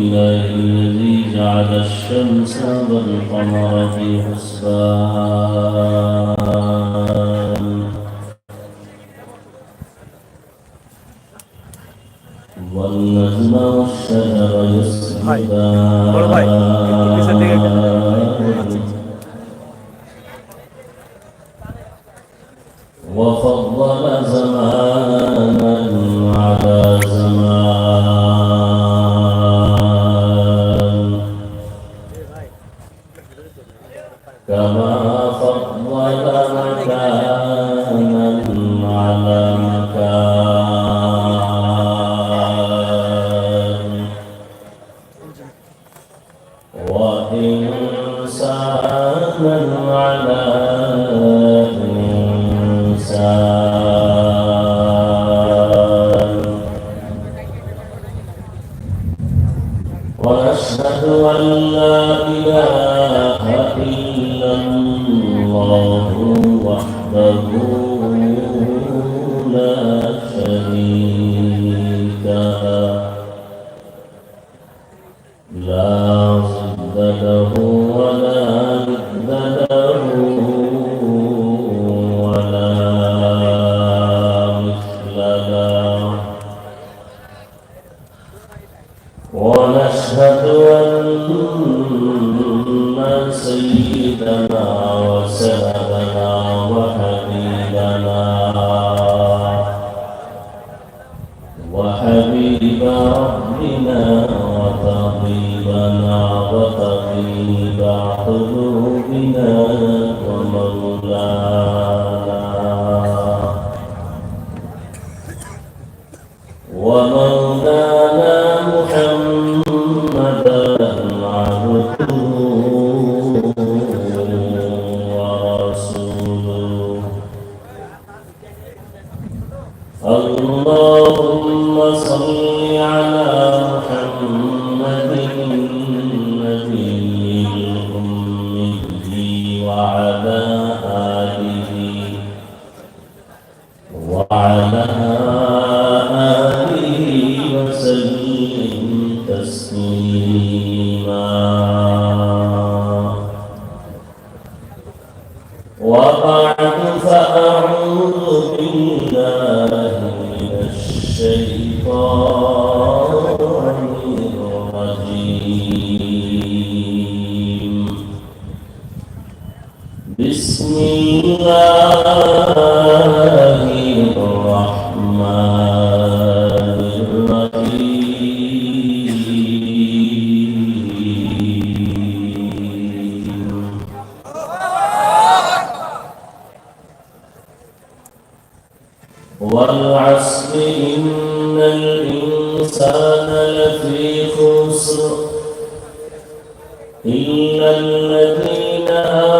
الله الذي جعل الشمس والقمر في حسبان. والنجم والشجر يسجدان. وسلم على الله Lord. إِنَّ الذين آمنوا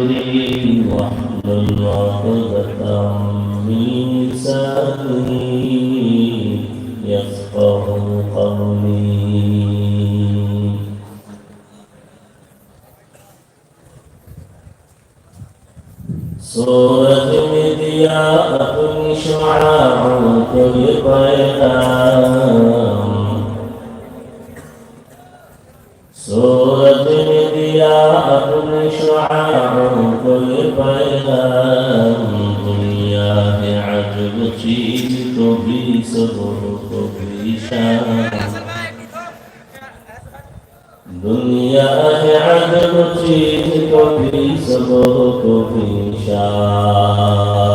दुनिया है अजब चीज कभी सब कभी शाम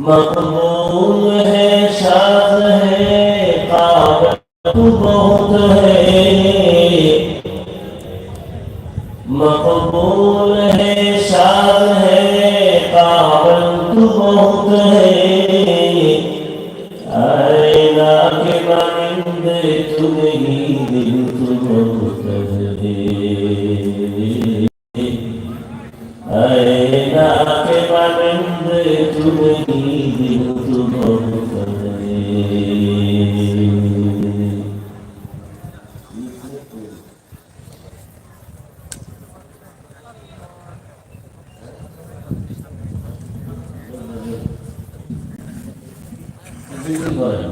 मकबूल है शाद है काबत बहुत है। मकबूल है शाद है काबल तू बहुत है।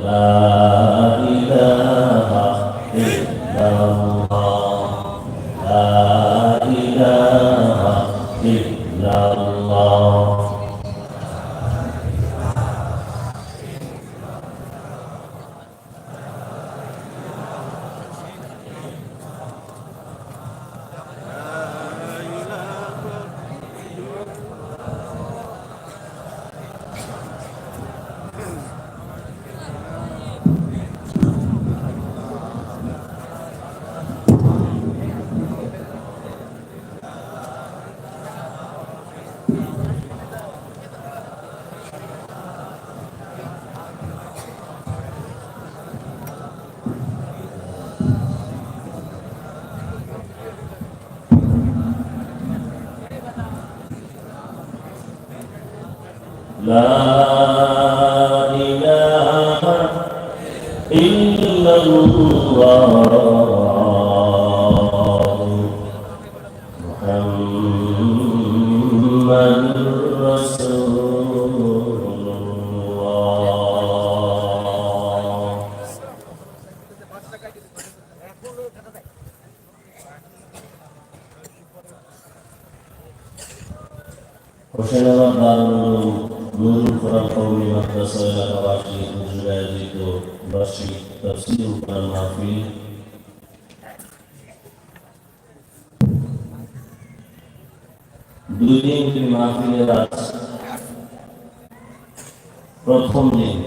لا إله إلا الله لا দুই দিন মাহফিলের আজ প্রথম দিন।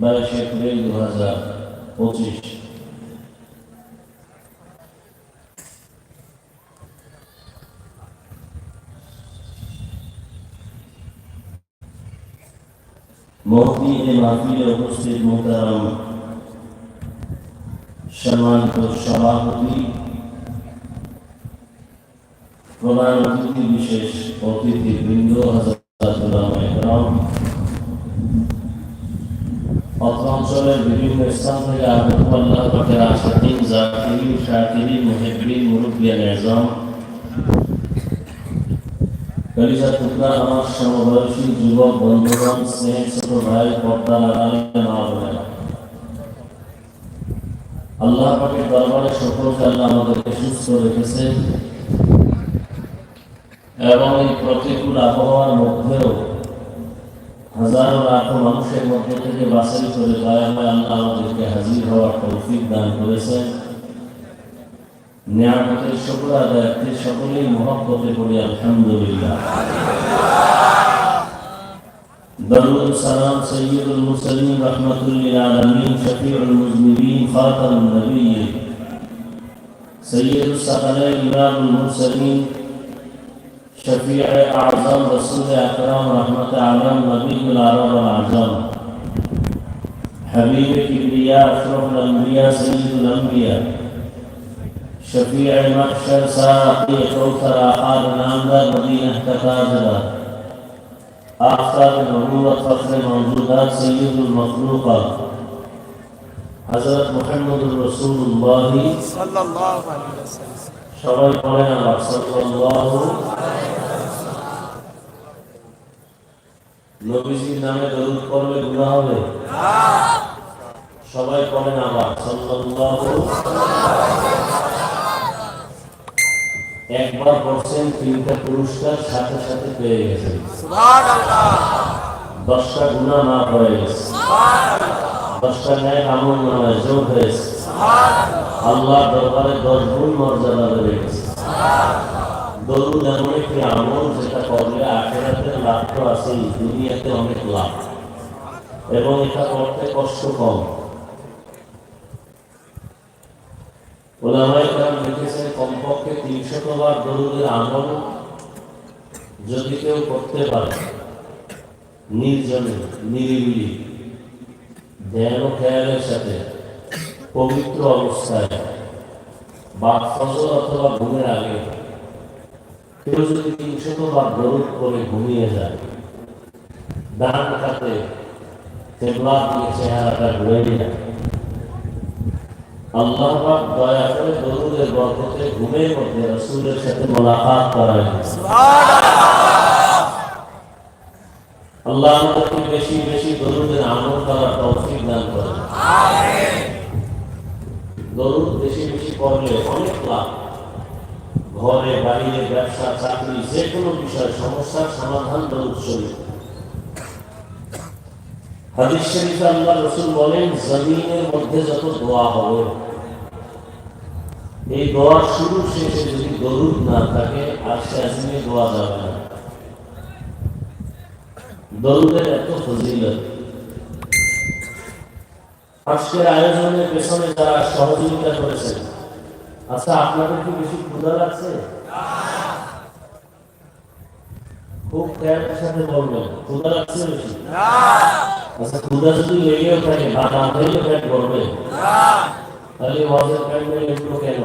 বাইশ এপ্রিল দু হাজার পঁচিশ। মহতি এ মাহফিলে উপস্থিত মোহতারাম সম্মানিত সভাপতি, প্রধান অতিথি বিশেষ অতিথি বৃন্দ অঞ্চলের বিভিন্ন স্থান থেকে আগত আল্লাহ পাকের আশাকিন জাকিরিন শাকিরিন মুহিবিন মুরব্বিয়ান এজম কলিজা টুকরা আমার সমবয়সী যুবক, বন্ধুগণ স্নেহ ছোট ভাই পর্দা লাগালে মা বোনেরা। আল্লাহ পাকের দরবারে সকল আল্লাহ আমাদেরকে সুস্থ রেখেছেন এবং এই প্রতিকূল আবহাওয়ার মধ্যেও হাজারো লাখো মানুষের মধ্যে থেকে বাছাই করে দয়াময় আল্লাহ আমাদেরকে হাজির হওয়ার তৌফিক দান করেছেন। নিয়ামতের শুকর আদায়ার্থে সকলেই মহব্বতে পড়ি আলহামদুলিল্লাহ। درود السلام سيد المرسلين رحمة للعالمين شفيع المذنبين خاتم النبيين. سيد الثقلين إمام المرسلين شفيع أعظم رسول أكرم رحمة عالم نبي العرب الأعظم. حبيب كبرياء أشرف الأنبياء سيد الأنبياء. شفيع محشر ساقي كوثر آخر نامدار مدينة كتاجرة آخر النبوة فخر موجودات سيد المخلوقات حضرت محمد رسول الله সাল্লাল্লাহু আলাইহি ওয়াসাল্লাম সবাই পড়েন আবার সাল্লাল্লাহু নবীজির নামে দরুদ পড়লে গুনাহ হবে সবাই পড়েন আবার সাল্লাল্লাহু একবার পড়ছেন তিনটা পুরস্কার সাথে সাথে পেয়ে গেছেন। দশটা গুণা না হয়ে গেছে। দশটা ন্যায় আমল যোগ হয়েছে আল্লাহ দরবারে দশ গুণ মর্যাদা বেড়ে গেছে। দরুদ এমন একটি আমল যেটা করলে আখেরাতে লাভ তো আছেই দুনিয়াতে অনেক লাভ। এবং এটা করতে কষ্ট কম। ওলামাই কারণ লিখেছেন কমপক্ষে তিনশত বার দরুদের আমল যদি কেউ করতে পারে, নির্জনে, নিরিবিলি, ধ্যান খেয়ালের সাথে পবিত্র অবস্থায় বা ফজর অথবা ঘুমের আগে কেউ যদি তিনশত বার দরুদ করে ঘুমিয়ে যায়, ডান দিয়ে চেহারাটা ঘুরে যায়। আল্লাহ দয়া করে দরুদের বরকতে ঘুমের মধ্যে রসুলের সাথে মোলাকাত করায়। আল্লাহ আমাদেরকে বেশি বেশি দরুদের আমল করার তৌফিক দান করে দরুদ বেশি বেশি পড়লে অনেক লাভ। ঘরে বাইরে ব্যবসা চাকরি যে কোনো বিষয় সমস্যার সমাধান দরুদ শরীফ। হাদিস শরীফে আল্লাহ রসুল বলেন, জমিনের মধ্যে যত দোয়া হবে, এই দোয়ার শুরু শেষে যদি দরুদ না থাকে, আর সে দোয়া যাবে না। দরুদের এত ফজিলত। আজকের আয়োজনের পেছনে যারা সহযোগিতা করেছেন আচ্ছা আপনাদের কি বেশি ক্ষুধা লাগছে? খুব খেয়ালের সাথে বলবেন, ক্ষুধা লাগছে বেশি? আচ্ছা ক্ষুধা যদি লেগেও থাকে ভাত না খেলে পেট করবে তাহলে ওয়াজের প্যান্ডেল এগুলো কেন?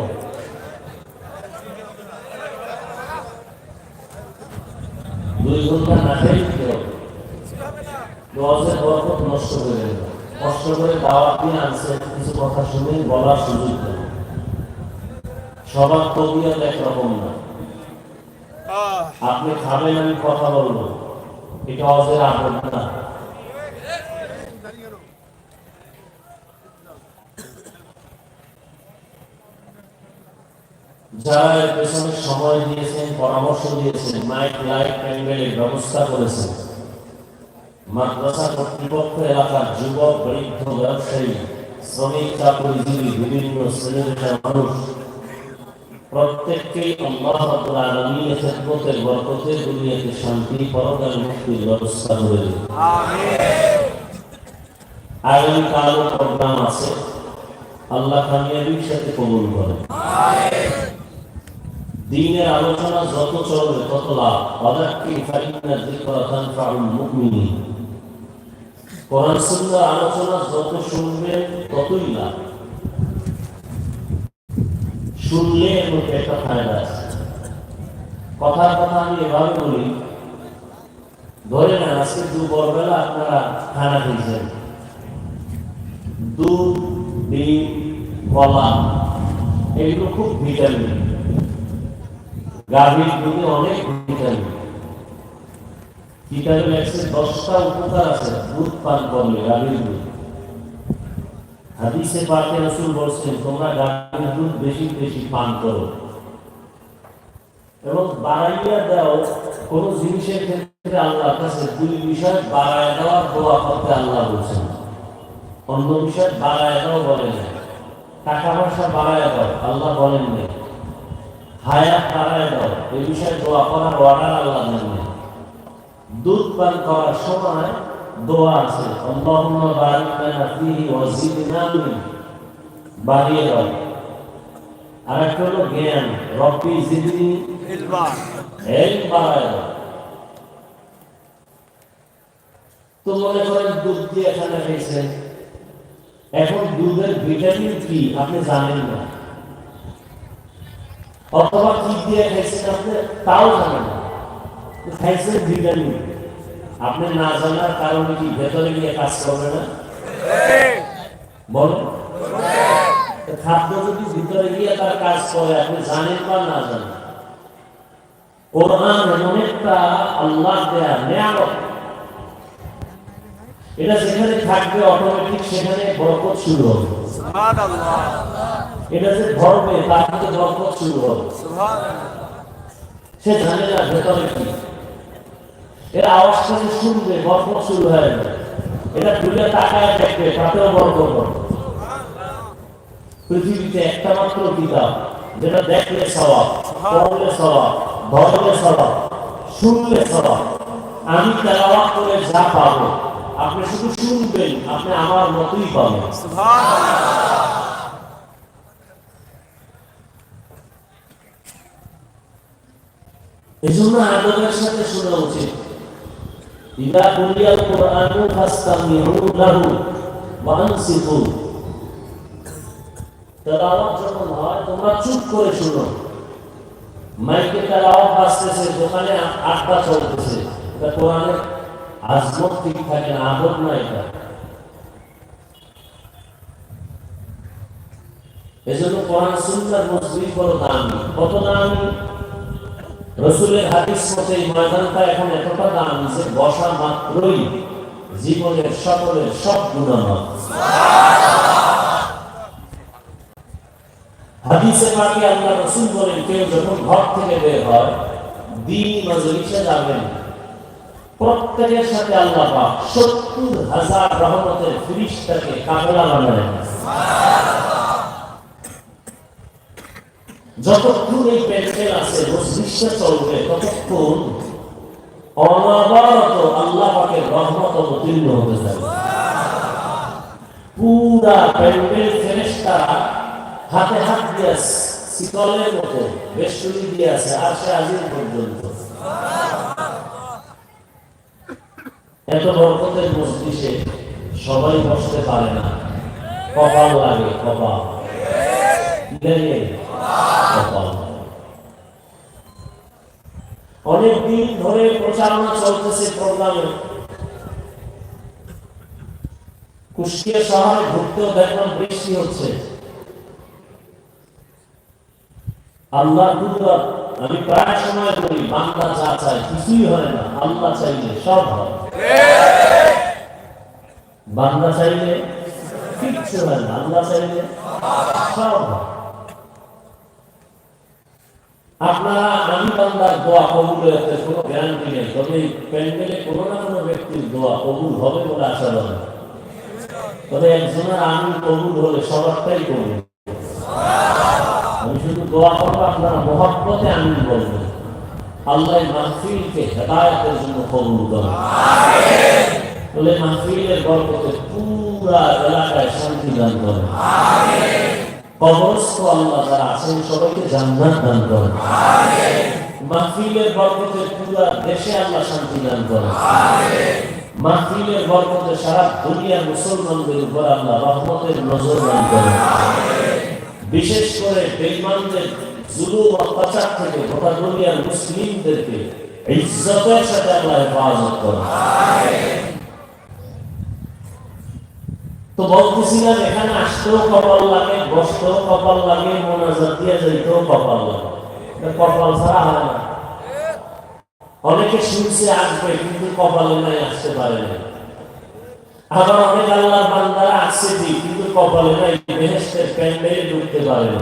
দুই ঘণ্টা না খেয়ে দিতে হবে। ওয়াজের বরকত নষ্ট করে দেবে। কষ্ট করে দাওয়াত দিয়ে আনছে কিছু কথা শুনে বলার সুযোগ দেবে সবার তবিয়ত একরকম না। আপনি খাবেন আমি কথা বলব। এটা অজের আদর না। যারা এর পেছনে সময় দিয়েছেন পরামর্শ দিয়েছেন মাইক লাইট প্যান্ডেলের ব্যবস্থা করেছেন। মাদ্রাসা কর্তৃপক্ষ এলাকার যুবক বৃদ্ধ ব্যবসায়ী শ্রমিক চাকরিজীবী বিভিন্ন শ্রেণির মানুষ প্রত্যেককেই আল্লাহ রাব্বুল আলামিনের খেদমতের বরকতে দুনিয়াতে শান্তি পরকাল মুক্তির ব্যবস্থা করে দিন আগামীকাল প্রোগ্রাম আছে। আল্লাহ কামিয়াবির সাথে কবুল করেন। দিনের আলোচনা যত চলবে, তত লাভ। আলোচনা যত শুনবেন ততই লাভ। শুনলে মধ্যে একটা ফায়দা আছে। কথার কথা আমি এভাবে বলি, ধরে নেন আজকে দুপুরবেলা আপনারা খানা খেয়েছেন। দুধ, ডিম, কলা, এগুলো খুব ভিটামিন। গাভীর অনেক ভিটামিন। লেখছে দশটা উপকার আছে, দুধ পান করলে গাভীর হাদিসে পাকে রসুল বলছেন, তোমরা গাভীর দুধ বেশি বেশি পান করো। এবং বাড়াইয়া দাও কোন জিনিসের ক্ষেত্রে আল্লাহর কাছে। দুই বিষয় বাড়ায় দেওয়ার দোয়া করতে আল্লাহ বলছেন। অন্য বিষয় বাড়ায় দাও বলেন না। টাকা পয়সা বাড়ায় দাও, আল্লাহ বলেন না হায়াত বাড়ায় দাও এই বিষয়ে দোয়া করার অর্ডার আল্লাহ না। দুধ পান করার সময় দোয়া আছে। আল্লাহুম্মা বারিক লানা ফীহি ওয়া জিদনা বাড়িয়ে দাও। আর একটা হলো জ্ঞান। রব্বি জিদনি ইলমা এই বাড়ায় দাও তো মনে করেন দুধ দিয়ে খানা খেয়েছেন এখন দুধের ভিটামিন কি? আপনি জানেন না। অথবা কি দিয়ে খাইছেন আপনি? তাও জানেন না। খাইছেন ভিটামিন। আপনি না জানার কারণে কি ভেতরে গিয়ে কাজ করবে না? বলো খাদ্য যদি ভিতরে গিয়ে তার কাজ করে, আপনি জানেন বা না জানেন? কোরআন এমন একটা আল্লাহ দেয়া নেয়ামত। এটা যেখানে থাকবে অটোমেটিক সেখানে বরকত শুরু হবে। এটা যে ধরবে তার থেকে বরকত শুরু হবে। সে না ভেতরে কি। এর আওয়াজটা শুনবে বরকত শুরু হয়ে যাবে। এটা দুটো তাকায় দেখবে তাতেও বরকত পৃথিবীতে একটা মাত্র কিতাব যেটা দেখলে স্বভাব পড়লে স্বভাব ধরলে স্বভাব শুনলে স্বভাব। আমি তেলাওয়াত করে যা পাবো আপনি শুধু শুনবেন, আপনি আমার মতোই পাবেন এই জন্য সাথে শোনা উচিত। ইদা কুলিয়াল কোরআনু তেলাওয়াত যখন হয়, তোমরা চুপ করে শুনো। মাইকে তেলাওয়াত বাজতেছে, দোকানে আ- আড্ডা চলতেছে। কোরআনের আজমত ঠিক থাকে না আদব না এটা এজন্য কোরআন সুন্নার মজলিস বড় দামি। কত দামি? রসুলের হাদিস মতে এই ময়দানটা এখন এতটা দামি যে বসা মাত্রই জীবনের সকলের সব গুণামাপ হাদিসে পাকে আল্লাহ রসুল বলেন, কেউ যখন ঘর থেকে বের হয়, দিন মজলিসে যাবেন প্রত্যেকের সাথে আল্লাহ সত্তর হাজার রহমতের ফিরিস্তাকে কাফেলা বানায় যতক্ষণ এই পেন্সেল আছে, মস্তিষ্কে চলবে, ততক্ষণ অনবরত আল্লাহ পাকের রহমত অবতীর্ণ হতে থাকবে। পুরা প্যান্ডেল ফেরেশতারা হাতে হাত দিয়ে শীতলের মতো বেষ্টনী দিয়ে আছে, আর সে আজির পর্যন্ত। এত বরকতের মস্তিষ্কে সবাই বসতে পারে না। কপাল লাগে, কপাল। কপাল। অনেক দিন ধরে প্রচারণা চলতেছে প্রোগ্রামে। কুষ্টিয়া শহরে ঘুরতেও দেখলাম বৃষ্টি হচ্ছে। আল্লাহ কুদরত আমি প্রায় সময় বলি, বান্দা যা চায় কিছুই হয় না আল্লাহ চাইলে সব হয়। বান্দা চাইলে কিচ্ছু হয় না আল্লাহ চাইলে সব হয়। আপনারা, আমি বান্দার দোয়া কবুল হয়েছে কোনো গ্যারান্টি নেই। তবে প্যান্ডেলে কোনো না কোনো ব্যক্তির দোয়া কবুল হবে বলে আশা করে তবে একজনের আমি কবুল হলে সবারটাই কবুল। আমি শুধু দোয়া করব, আপনারা মহব্বতে আমি বলব। আল্লাহ মাহফিলকে হেদায়তের জন্য কবুল করেন। বলে মাহফিলের বরকতে পুরা এলাকায় শান্তি দান করেন। কবরস্থ আল্লাহ যারা আছেন সবাইকে জান্নাত দান করেন। মাহফিলের বরকতে পুরা দেশে আল্লাহ শান্তি দান করেন। মাহফিলের বরকতে সারা দুনিয়ার মুসলমানদের উপর আল্লাহ রহমতের নজর দান করেন। বিশেষ করে বেঈমানদের মুসলিমদেরকে ইজ্জতের সাথে আল্লাহ হেফাজত তো বলতেছিলাম, এখানে আসতেও কপাল লাগে, বসতেও কপাল লাগে, মোনাজাত দিয়ে কপাল লাগে। কপাল ছাড়া হয় না। অনেকে শুনছে আসবে, কিন্তু কপালে নাই, আসতে পারে না। আবার অনেক আল্লাহ বান্দারা আসছে কিন্তু কপালে নাই প্যান্ডেলে ঢুকতে পারে না।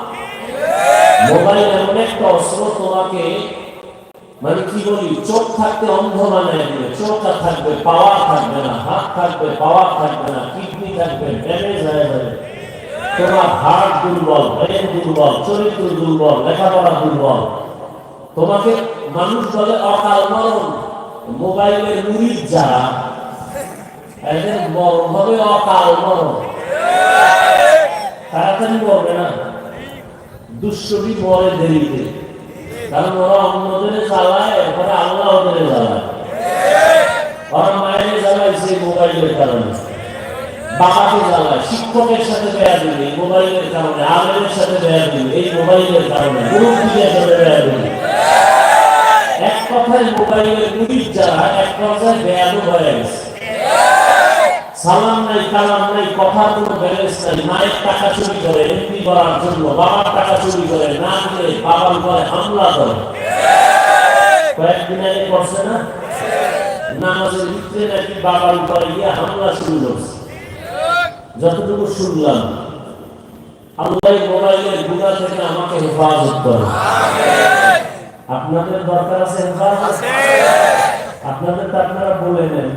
মোবাইল এমন একটা অস্ত্র তোমাকে মানে কি বলি, চোখ থাকতে অন্ধ বানায় দিবে। চোখ থাকবে পাওয়ার থাকবে না, হাত থাকবে পাওয়ার থাকবে না, কিডনি থাকবে, ড্যামেজ হয়ে যাবে। তোমার হার্ট দুর্বল ব্রেন দুর্বল, চরিত্র দুর্বল, লেখাপড়া দুর্বল। তোমাকে মানুষ বলে অকাল মরণ। মোবাইলের মুড়ির যারা এদের মরণ হবে অকাল মরণ। তাড়াতাড়ি মরবে না? দুষ্টটি মরে দেরিতে কারণ ওরা অন্যদের জ্বালায় এরপরে আল্লাহ ওদের জ্বালায়। ওরা মায়ের মোবাইলের কারণে। বাবাকে জ্বালায়, শিক্ষকের সাথে বেয়া দিবে মোবাইলের কারণে, আলেমের সাথে বেয়া দিবে এই মোবাইলের কারণে, মুরব্বীদের সাথে বেয়া দিবে এক কথায় মোবাইলের মুড়ির যারা এক কথায় হয়ে গেছে। সালাম নাই, কালাম নাই কোনো ব্যালেন্স নাই, মায়ের টাকা চুরি করে, এমপি করার জন্য, বাবার টাকা চুরি করে, না দিলে বাবার উপরে হামলা করে। কয়েকদিন আগে করছে না? নামাজের ভিতরে নাকি বাবার উপরে গিয়ে হামলা শুরু করছে। যতটুকু শুনলাম, আল্লাহ মোবাইলের থেকে আমাকে হেফাজত করে। আপনাদের দরকার আছে হেফাজত? আপনাদের তো আপনারা বলে নেন।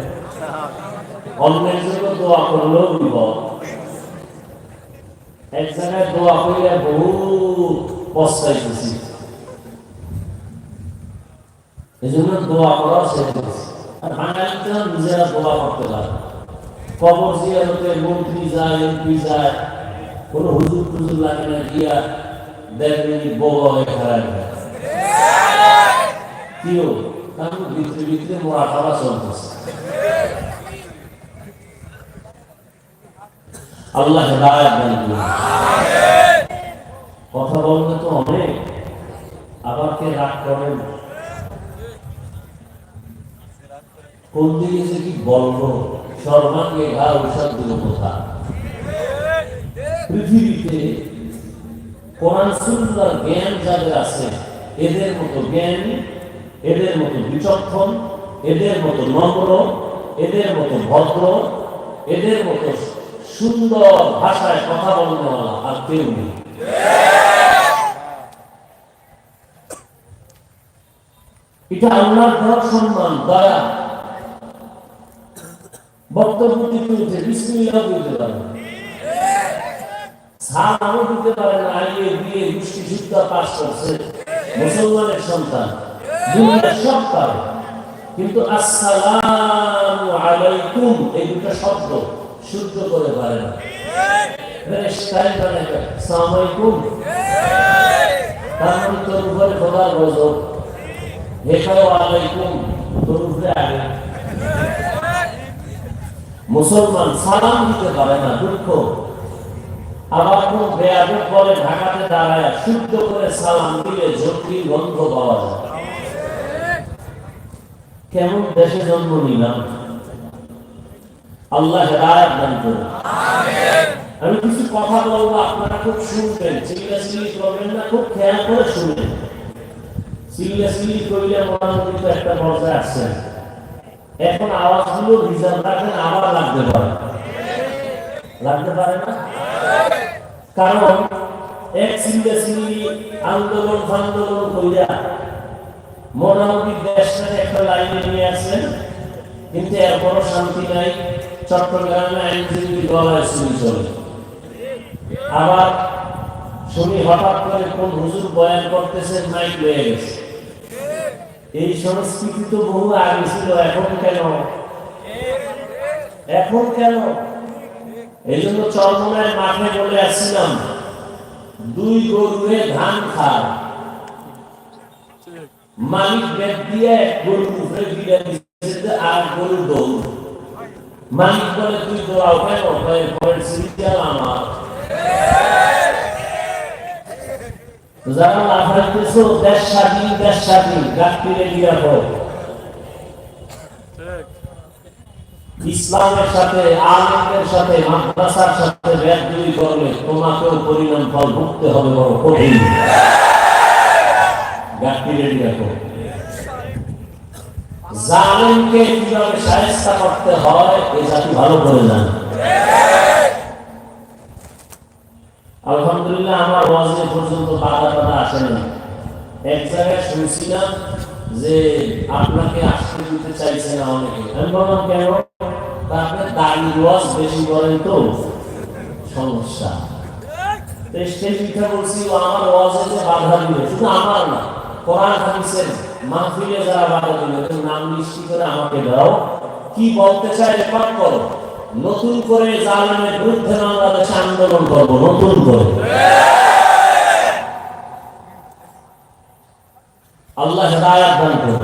অন্যের জন্য দোয়া করলেও বিপদ এক জায়গায় দোয়া করিলে বহু পস্তাইতেছি। এই জন্য দোয়া করা শেষ মন্ত্রী যায়, এমপি যায়, কোনো হুজুর লাগে না, গিয়া হয়ে খারাপ হয় কিও কারণ ভিতরে ভিতরে মোড়া খাওয়া চলতেছে। আল্লাহ কথা বলতে তো অনেক, আবার কে রাগ করেন কোন দিকে যে কি বলব? সর্বাঙ্গে ঘা, ঔষধ দিল কোথা? পৃথিবীতে কোরআন সুন্দর জ্ঞান যাদের আছে, এদের মতো জ্ঞানী, এদের মতো বিচক্ষণ, এদের মতো নম্র, এদের মতো ভদ্র, এদের মতো সুন্দর ভাষায় কথা বলনেওয়ালা আর কেউ নেই। এটা আল্লাহর সম্মান, দয়া। বক্তব্য দিতে বলতে পারে। সালামও দিতে পারে না গোষ্ঠী শিক্ষা করছে। মুসলমানের সন্তান, দুনিয়ার সব পারে। কিন্তু আসসালামু আলাইকুম, এই দুটো শব্দ শুদ্ধ করে পারে না। মানে মানে মুসলমান সালাম দিতে পারে না, দুঃখ। আবার কোন ঢাকাতে দাঁড়ায়, শুদ্ধ করে সালাম দিলে ঝক্কির গন্ধ পাওয়া যায়। কেমন দেশে জন্ম নিলাম? আল্লাহ হেদায়ত দান করুন। আমি কিছু কথা বলব, আপনারা খুব শুনবেন। চিল্লি করবেন না, খুব খেয়াল করে শুনবেন। চিল্লি করলে মোটামুটি তো একটা পর্যায়ে আসছেন এখন আওয়াজগুলো রিজার্ভ রাখেন, আবার লাগতে পারে। লাগতে পারে না? কারণ, এক চিল্লি আন্দোলন, ফান্দোলন কইরা মোটামুটি দেশটাকে একটা লাইনে নিয়ে আসছেন কিন্তু এরপরও শান্তি নাই। চট্টগ্রামে আইনজীবী গলায় শুনি চলে আবার শুনি হঠাৎ করে কোন হুজুর বয়ান করতেছে, মাইক হয়ে গেছে। এই সংস্কৃতি তো বহু আগে ছিল, এখন কেন? এখন কেন? এই জন্য চরমনায় মাঠে বলে আসছিলাম, দুই গরুয়ে ধান খায়। মালিক বেদ দিয়ে গরুর উপরে ফিরে দিচ্ছে আর গরু দৌড়। মালিক বলে তুই কেন? পরের সিরিয়াল আমার। যারা দেশ স্বাধীন দেশ স্বাধীন ঠিক ইসলামের সাথে, আলেমদের সাথে, মাদ্রাসার সাথে করলে তোমাকেও পরিণাম ফল ভুগতে হবে বড় কঠিন। রাখো জালেমকে কীভাবে সাহেস্তা করতে হয় এই জাতি ভালো করে জানে। আলহামদুলিল্লাহ, আমার ওয়াজে পর্যন্ত বাধা টাধা আসে না এক জায়গায় শুনছিলাম যে আপনাকে আসতে দিতে চাইছে না অনেকে। আমি বললাম, কেন? আপনি দাড়ির ওয়াজ বেশি করেন তো। সমস্যা। স্টেজ পিঠা বলছি আমার ওয়াজে বাধা দিবে শুধু আমার না, কোরআন হাদিসের মাহফিলে যারা বাধা দিল নাম নিশ্চিত করে আমাকে দাও। কি বলতে চাই রেকর্ড করো। নতুন করে জালিমের বিরুদ্ধে বাংলাদেশে আন্দোলন করব, নতুন করে। আল্লাহ হেদায়াত দান করুন।